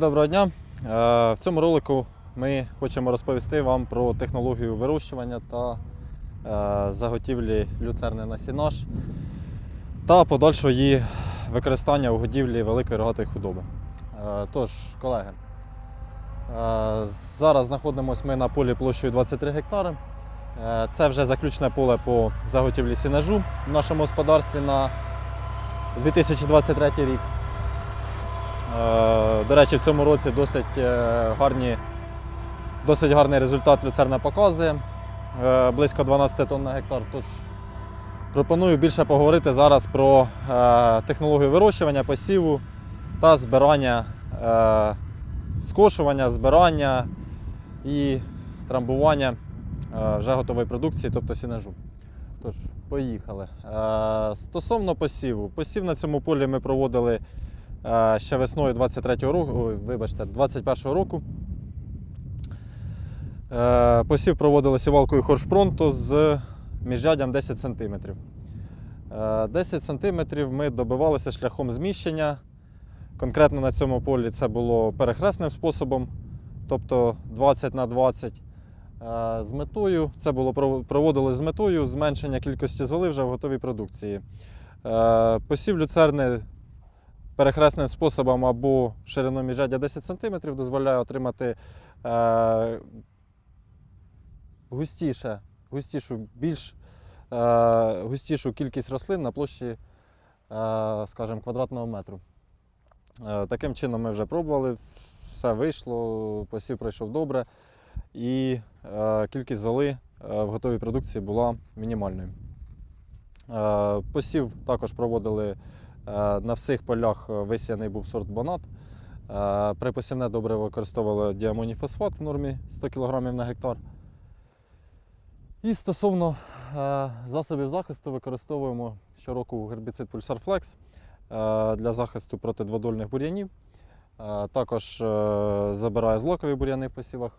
Доброго дня. Е, В цьому ролику ми хочемо розповісти вам про технологію вирощування та е, заготівлі люцерни на сінаж та подальшого її використання у годівлі великої рогатої худоби. Е, Тож, колеги, зараз знаходимося ми на полі площею 23 гектари. Це вже заключне поле по заготівлі сінажу в нашому господарстві на 2023 рік. Е, До речі, в цьому році досить, е, гарні, досить гарний результат люцерна показує. е, Близько 12 тонн на гектар. Тож пропоную більше поговорити зараз про технологію вирощування, посіву та збирання, скошування, збирання і трамбування вже готової продукції, тобто сінежу. Тож, поїхали. Стосовно посіву. Посів на цьому полі ми проводили ще весною 23-го року, вибачте, 21-го року. Посів проводили сівалкою Хоршпронто з міжряддям 10 см. 10 см ми добивалися шляхом зміщення. Конкретно на цьому полі це було перехресним способом, тобто 20 на 20. Е, З метою це було проводили з метою зменшення кількості золи вже в готовій продукції. Е, Посів люцерни перехресним способом або шириною міжряддя 10 см дозволяє отримати е, густіше, густішу, більш е, густішу кількість рослин на площі, е, скажімо, квадратного метру. Е, таким чином ми вже пробували, все вийшло, посів пройшов добре, і е, кількість золи е, в готовій продукції була мінімальною. Е, посів також проводили На всіх полях е, висіяний був сорт Бонат. Е, При посівне добре використовували діамоній фосфат в нормі 100 кг на гектар. І стосовно е, засобів захисту використовуємо щороку гербіцид Pulsar Flex е, для захисту проти дводольних бур'янів. Е, Також е, забирає злакові бур'яни в посівах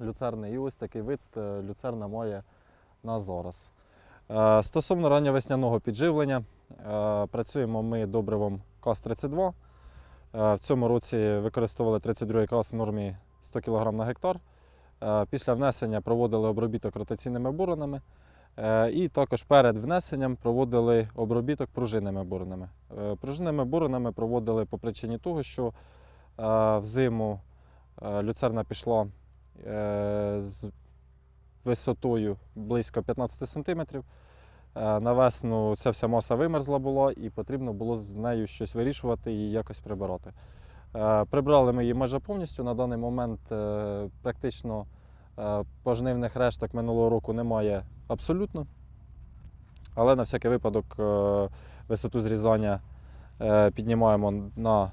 люцерни. І ось такий вид е, люцерна має на зараз. Е, Стосовно ранньовесняного підживлення, е, працюємо ми добривом КАС-32. Е, В цьому році використовували 32 КАС в нормі 100 кг на гектар. Е, Після внесення проводили обробіток ротаційними боронами. Е, І також перед внесенням проводили обробіток пружинними боронами. Е, Пружинними боронами проводили по причині того, що е, взиму е, люцерна пішла е, з висотою близько 15 см. На весну ця вся маса вимерзла була і потрібно було з нею щось вирішувати і якось прибирати. Е, Прибрали ми її майже повністю. На даний момент е, практично е, пожнивних решток минулого року немає абсолютно. Але на всякий випадок е, висоту зрізання е, піднімаємо на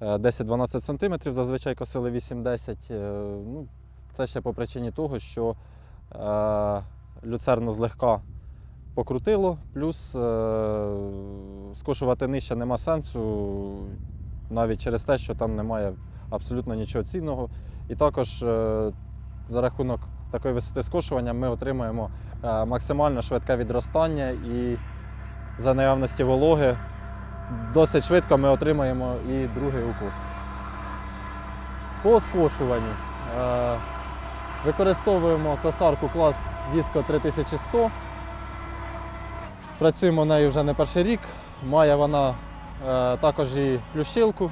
е, 10-12 см, зазвичай косили 8-10. Е, Ну, Це ще по причині того, що е, люцерну злегка покрутило, плюс е, скошувати нижче нема сенсу, навіть через те, що там немає абсолютно нічого цінного. І також е, за рахунок такої висоти скошування ми отримуємо е, максимально швидке відростання і за наявності вологи досить швидко ми отримаємо і другий укус. По скошуванню використовуємо косарку клас Disco 3100. Працюємо нею вже не перший рік. Має вона е, також і плющилку.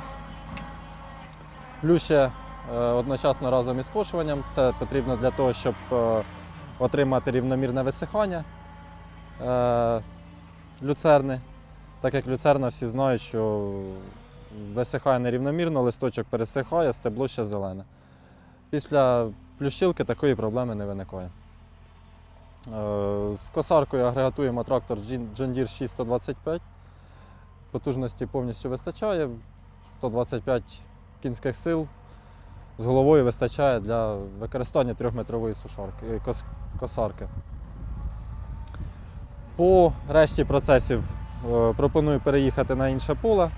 Плюще е, одночасно разом із скошуванням. Це потрібно для того, щоб е, отримати рівномірне висихання е, люцерни. Так як люцерна всі знають, що висихає нерівномірно, листочок пересихає, стебло ще зелене. Після плющилки такої проблеми не виникає. Е, З косаркою агрегатуємо трактор John Deere 6125. Потужності повністю вистачає. 125 кінських сил з головою вистачає для використання трьохметрової сушарки, е, кос- косарки. По решті процесів е, пропоную переїхати на інше поле,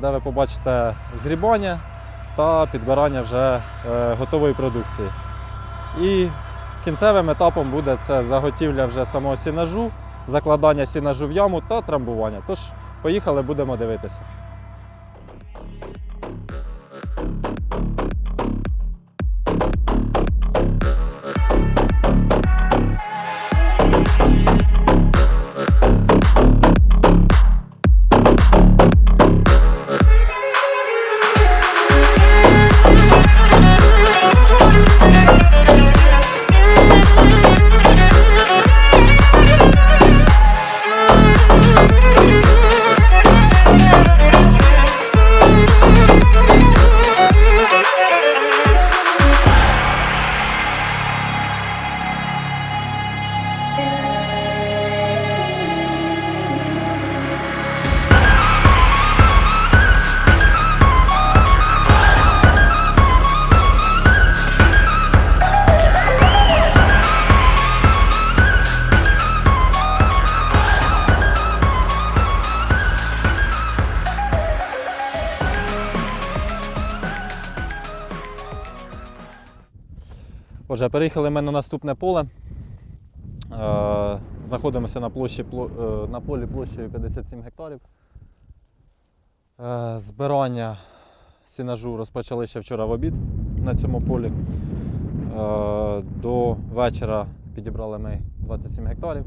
де ви побачите зрібання та підбирання вже готової продукції. І Кінцевим етапом буде це заготівля вже самого сінажу, закладання сінажу в яму та трамбування. Тож, поїхали, будемо дивитися. Отже, переїхали ми на наступне поле. Е, Знаходимося на, площі, е, на полі площею 57 гектарів. Е, Збирання сінажу розпочали ще вчора в обід на цьому полі. До вечора підібрали ми 27 гектарів.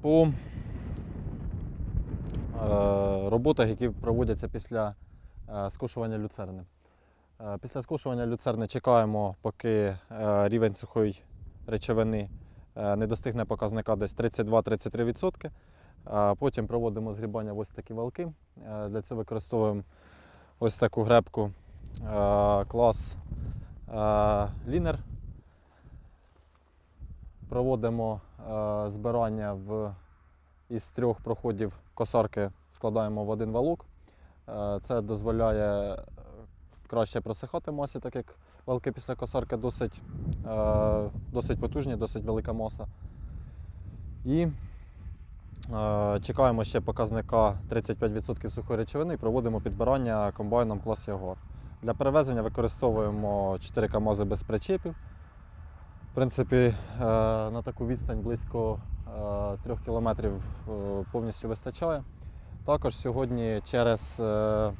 По роботах, які проводяться після скошування люцерни. Е, Після скошування люцерни чекаємо, поки е, рівень сухої речовини е, не достигне показника десь 32-33%. Е, Потім проводимо згрібання в ось такі валки. Для цього використовуємо ось таку гребку клас лінер. Проводимо збирання в, із трьох проходів косарки, складаємо в один валок. Це дозволяє краще просихати масі, так як валки після косарки досить, е, досить потужні, досить велика маса. І е, чекаємо ще показника 35% сухої речовини і проводимо підбирання комбайном клас Ягуар. Для перевезення використовуємо 4 КАМАЗи без причепів. В принципі, е, на таку відстань близько 3 кілометрів е, повністю вистачає. Також сьогодні через е,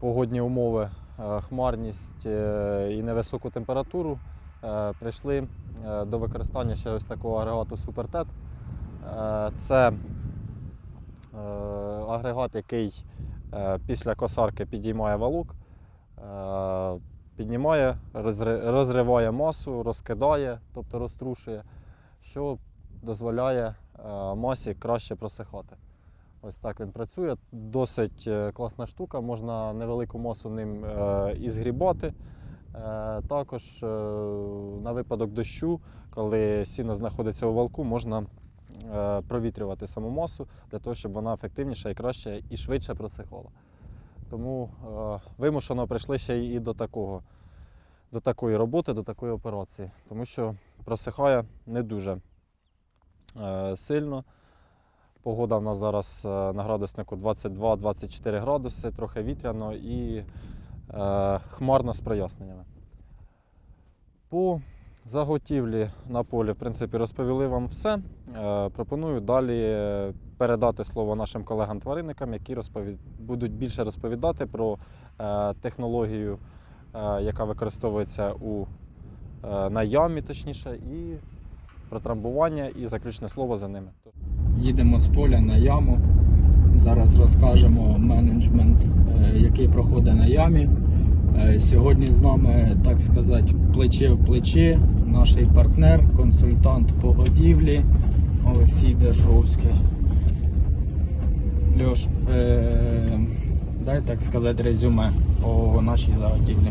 погодні умови, е, хмарність е, і невисоку температуру е, прийшли до використання ще ось такого агрегату. Е, Це агрегат, який після косарки підіймає валок, піднімає, розриває масу, розкидає, тобто розтрушує, що дозволяє масі краще просихати. Ось так він працює. Досить е, класна штука, можна невелику масу ним е, і згрібати. Е, Також на випадок дощу, коли сіно знаходиться у валку, можна провітрювати саму масу для того, щоб вона ефективніше і краще і швидше просихала. Тому вимушено прийшли ще і до такого, до такої роботи, до такої операції, тому що просихає не дуже сильно. Погода в нас зараз е, на градуснику 22-24 градуси, трохи вітряно і е, хмарно з проясненнями. По заготівлі на полі, в принципі, розповіли вам все. Е, пропоную далі передати слово нашим колегам-тваринникам, які розповід... будуть більше розповідати про технологію, яка використовується у, на ямі, точніше, і про трамбування, і заключне слово за ними. Їдемо з поля на яму. Зараз розкажемо менеджмент, е, який проходить на ямі. Е, Сьогодні з нами, так сказати, плече в плече, наш партнер, консультант по годівлі Олексій Держовський. Льош, е, дай так сказати резюме по нашій заготівлі.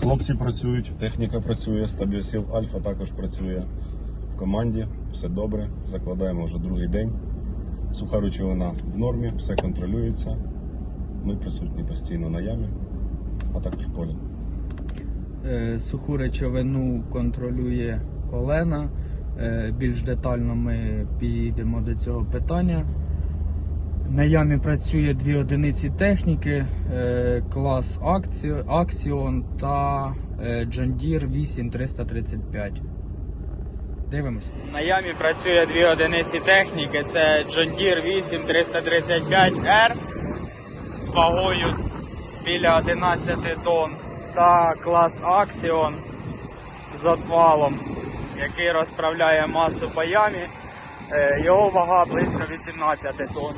Хлопці працюють, техніка працює, стабіосіл Альфа також працює в команді. Все добре. Закладаємо вже другий день. Суха речовина в нормі, все контролюється. Ми присутні постійно на ямі, а також в полі. Е, Суху речовину контролює Олена. Е, Більш детально ми підійдемо до цього питання. На ямі працює дві одиниці техніки, е, клас Axio- Axion та John Deere 8335. Дивимось. На ямі працює дві одиниці техніки. Це John Deere 8335R з вагою біля 11 тонн та клас Axion з отвалом, який розправляє масу по ямі. Е, Його вага близько 18 тонн.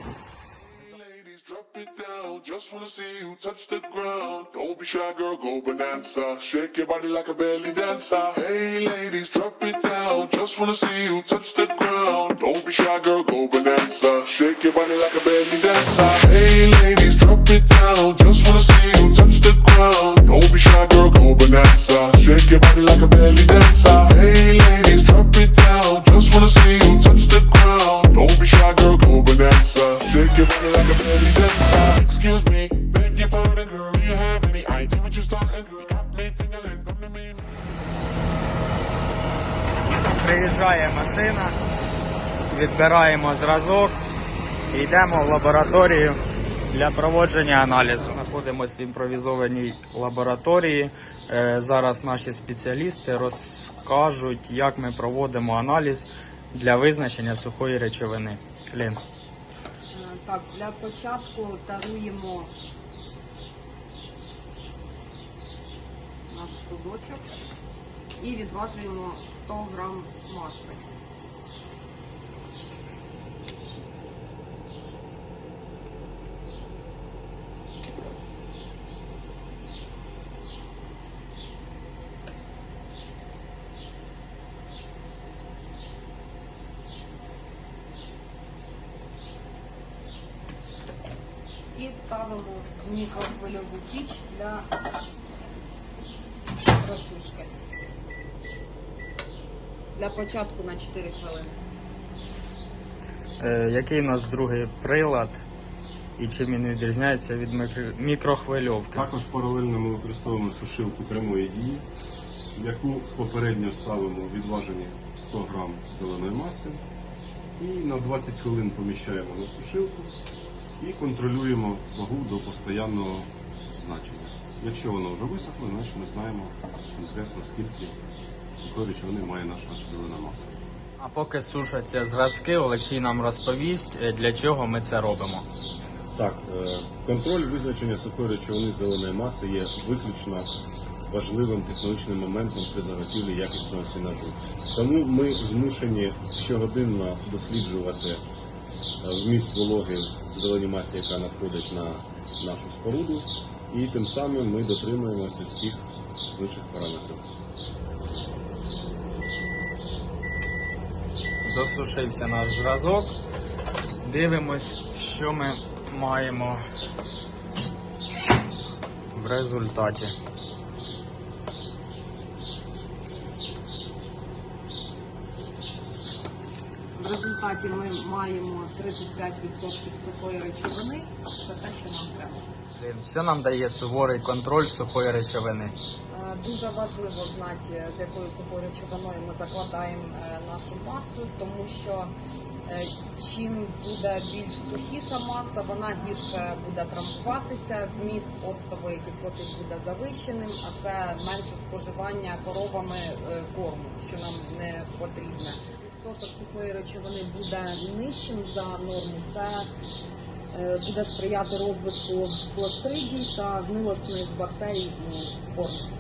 It down. Just wanna see you touch the ground. Don't be shy, girl, go bonanza. Shake your body like a belly dancer. Hey, ladies, drop it down. Just wanna see you touch the ground. Don't be shy, girl, go bonanza. Shake your body like a belly dancer. Зразок йдемо в лабораторію для проводження аналізу. Знаходимося в імпровізованій лабораторії. Е, Зараз наші спеціалісти розкажуть, як ми проводимо аналіз для визначення сухої речовини. Лін. Е, Так, для початку таруємо наш судочок і відважуємо 100 грам маси. І ставимо в мікрохвильову піч для просушки. Для початку на 4 хвилини. Е, Який у нас другий прилад і чим він відрізняється від мікро- мікрохвильовки? Також паралельно ми використовуємо сушилку прямої дії, в яку попередньо ставимо відважені 100 грам зеленої маси і на 20 хвилин поміщаємо на сушилку і контролюємо вагу до постоянного значення. Якщо воно вже висохло, значить ми знаємо конкретно скільки сухої речовини має наша зелена маса. А поки сушаться зразки, Олексій нам розповість, е, для чого ми це робимо. Так, е, контроль визначення сухої речовини зеленої маси є виключно важливим технологічним моментом при заготівлі якісного сінажу. Тому ми змушені щогодинно досліджувати вміст вологи в зеленій масі, яка надходить на нашу споруду, і тим самим ми дотримуємося всіх інших параметрів. Досушився наш зразок. Дивимось, що ми маємо в результаті. В результаті ми маємо 35% сухої речовини. Це те, що нам треба. Що нам дає суворий контроль сухої речовини? Е, Дуже важливо знати, з якою сухою речовиною ми закладаємо е, нашу масу, тому що е, чим буде більш сухіша маса, вона гірше буде травмуватися, вміст оцтової кислоти буде завищеним, а це менше споживання коровами корму, що нам не потрібне. Відсоток сухої речовини буде нижчим за норму. Це е, буде сприяти розвитку клостридій та гнилосних бактерій у кормі.